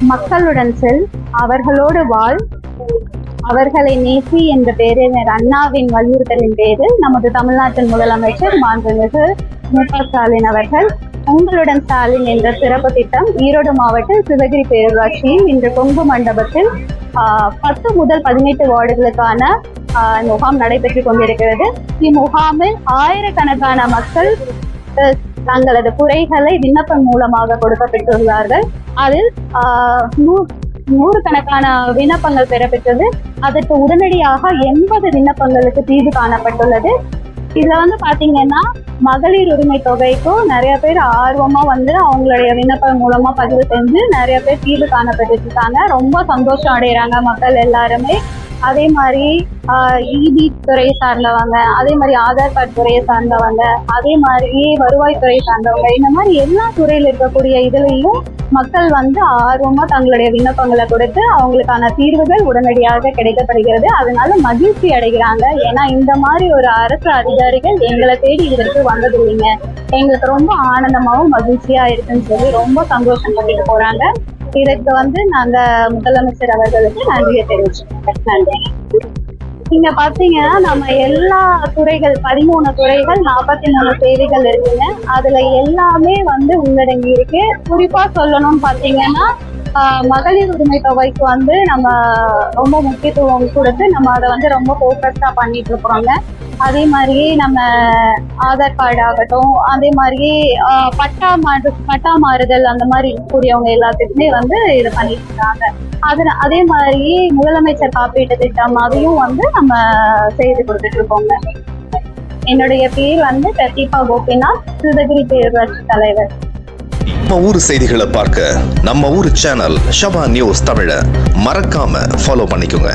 மக்களுடன் செல் அவர்களோடு வாழ். அவர்களை நேசி என்ற பேரினர் அண்ணாவின் வலியுறுத்தலின் பேரில் நமது தமிழ்நாட்டின் முதலமைச்சர் மாண்புமிகு மு க ஸ்டாலின் அவர்கள் உங்களுடன் ஸ்டாலின் என்ற சிறப்பு திட்டம் ஈரோடு மாவட்ட சிவகிரி பேரூராட்சியில் இன்று கொங்கு மண்டபத்தில் ஆஹ், பத்து முதல் பதினெட்டு வார்டுகளுக்கான முகாம் நடைபெற்றுக் கொண்டிருக்கிறது. இம்முகாமில் ஆயிரக்கணக்கான மக்கள் அஹ், தங்களது குறைகளை விண்ணப்பம் மூலமாக கொடுக்கப்பட்டுள்ளார்கள். அதில் ஆஹ், நூ- நூறுக்கணக்கான விண்ணப்பங்கள் பெறப்பெற்றது. அதற்கு உடனடியாக எண்பது விண்ணப்பங்களுக்கு தீர்வு காணப்பட்டுள்ளது. இதுல வந்து பாத்தீங்கன்னா மகளிர் உரிமை தொகைக்கும் நிறைய பேர் ஆர்வமா வந்து அவங்களுடைய விண்ணப்பம் மூலமா பதிவு செஞ்சு நிறைய பேர் தீர்வு காணப்பட்டு இருக்காங்க ரொம்ப சந்தோஷம் அடைகிறாங்க மக்கள் எல்லாருமே. அதே மாதிரி இபி துறையை சார்ந்தவங்க அதே மாதிரி ஆதார் கார்டு துறையை சார்ந்தவங்க அதே மாதிரி வருவாய் துறை சார்ந்தவங்க இந்த மாதிரி எல்லா துறையில் இருக்கக்கூடிய இதுலயும் மக்கள் வந்து ஆர்வமா தங்களுடைய விண்ணப்பங்களை கொடுத்து அவங்களுக்கான தீர்வுகள் உடனடியாக கிடைக்கப்படுகிறது. அதனால மகிழ்ச்சி அடைகிறாங்க. ஏன்னா இந்த மாதிரி ஒரு அரசு அதிகாரிகள் எங்களை தேடி இதற்கு வந்தது இல்லைங்க எங்களுக்கு ரொம்ப ஆனந்தமாவும் மகிழ்ச்சியா இருக்குன்னு சொல்லி ரொம்ப சந்தோஷம் பண்ணிட்டு போறாங்க. இதற்கு வந்து நாங்க முதலமைச்சர் அவர்களுக்கு நன்றியை தெரிவிச்சுக்கிறோம். நன்றி நீங்க பாத்தீங்கன்னா நம்ம எல்லா துறைகள் பதிமூணு துறைகள் நாற்பத்தி மூணு சேவைகள் இருக்குங்க. அதுல எல்லாமே வந்து உள்ளடங்கி இருக்கு. குறிப்பா சொல்லணும்னு பாத்தீங்கன்னா மகளிர் உரிமை தொகைக்கு வந்து நம்ம ரொம்ப முக்கியத்துவம் கொடுத்து நம்ம அதை வந்து ரொம்ப ஃபோக்கஸ்டாக பண்ணிட்டு இருக்கிறோங்க. அதே மாதிரியே நம்ம ஆதார் கார்டு ஆகட்டும் அதே மாதிரியே பட்டா மாறு பட்டா மாறுதல் அந்த மாதிரி இருக்கக்கூடியவங்க எல்லாத்துக்குமே வந்து இது பண்ணிட்டு இருக்காங்க. அது அதே மாதிரி முதலமைச்சர் காப்பீட்டு திட்டம் அதையும் வந்து நம்ம செய்து கொடுத்துட்டு இருக்கோங்க. என்னுடைய பேர் வந்து பிரதீபா கோபிநாத் சிவகிரி பேரூராட்சி தலைவர். நம்ம ஊர் செய்திகளை பார்க்க நம்ம ஊர் சேனல் ஷவா நியூஸ் தமிழ மறக்காம ஃபாலோ பண்ணிக்கோங்க.